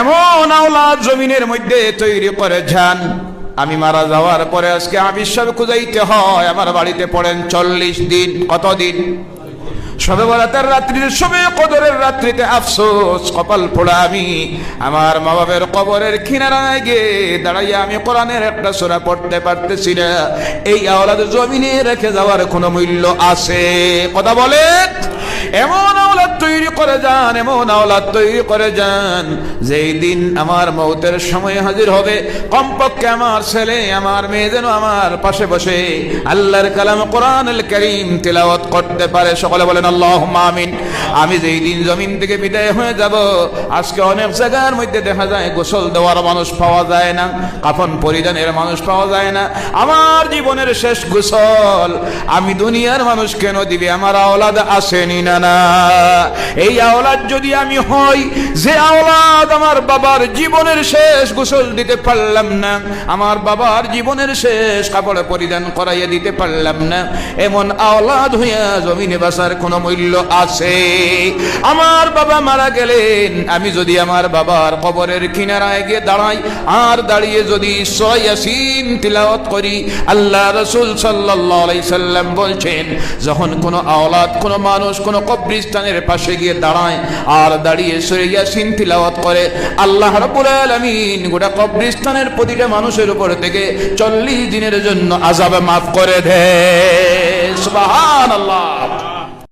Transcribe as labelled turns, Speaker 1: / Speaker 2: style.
Speaker 1: এমন আওলাদ জমিনের মধ্যে তৈরি করে যান। আমি মারা যাওয়ার পরে আজকে আবিষ্কার খুঁজাইতে হয়, আমার বাড়িতে পড়েন চল্লিশ দিন। কতদিন সবে বরাতের রাত্রির, সবে কদরের রাত্রিতে আফসোস, কপাল পোড়া আমি। আমার মা বাবার কবরের কিনারায় গিয়ে দাঁড়াইয়া আমি কোরআনের একটা সোরা পড়তে পারতেছি না। এই আওলাদ জমিনে রেখে যাওয়ার কোনো মূল্য আছে? কথা বলেন। এমন আওলাদ করে যান, এমন আওলাদ তৈরি করে যান। যেই দিন আমার মৌতের সময় হাজির হবে, কমপক্ষে আমার ছেলে, আমার মেয়ে যেন আমার পাশে বসে আল্লাহর কালাম কোরআন করিম তিলাওয়াত করতে পারে। সকলে বলেন আল্লাহ আমিন। আমি যেই দিন জমিন থেকে বিদায় হয়ে যাব, আজকে অনেক জায়গার মধ্যে দেখা যায় গোসল দেওয়ার মানুষ পাওয়া যায় না, কাফন পরিধানের মানুষ পাওয়া যায় না। আমার জীবনের শেষ গোসল, আমি দুনিয়ার মানুষ কেন দিবে? আমার আওলাদ আসেনি না না। এই আওলাদ যদি আমি হই যে আওলাদ আমার বাবার জীবনের শেষ গোসল দিতে পারলাম না। আমার বাবার জীবনের শেষ কাপড় পরিধান করাইয়া দিতে পারলাম না। এমন আওলাদ হইয়া জমিনে বাসার কোনো মূল্য আছে? আমার বাবা মারা গেলেন। আমি যদি আমার বাবার কবরের কিনারায় গিয়ে দাঁড়াই, আর দাঁড়িয়ে যদি সয়াসিন তিলাওয়াত করি, আল্লাহ রসুল সাল্লাম বলছেন, যখন কোনো আওলাদ, কোনো মানুষ কোনো কবরিস্তানের পাশে গিয়ে দাঁড়ায়, আর দাঁড়িয়ে সৈয়াসিন তিলাওয়াত করে আল্লাহ রাব্বুল আলামিন গোটা কবরিস্তানের প্রতিটা মানুষের উপর থেকে চল্লিশ দিনের জন্য আজাবে মাফ করে দেয়। সুবহানাল্লাহ।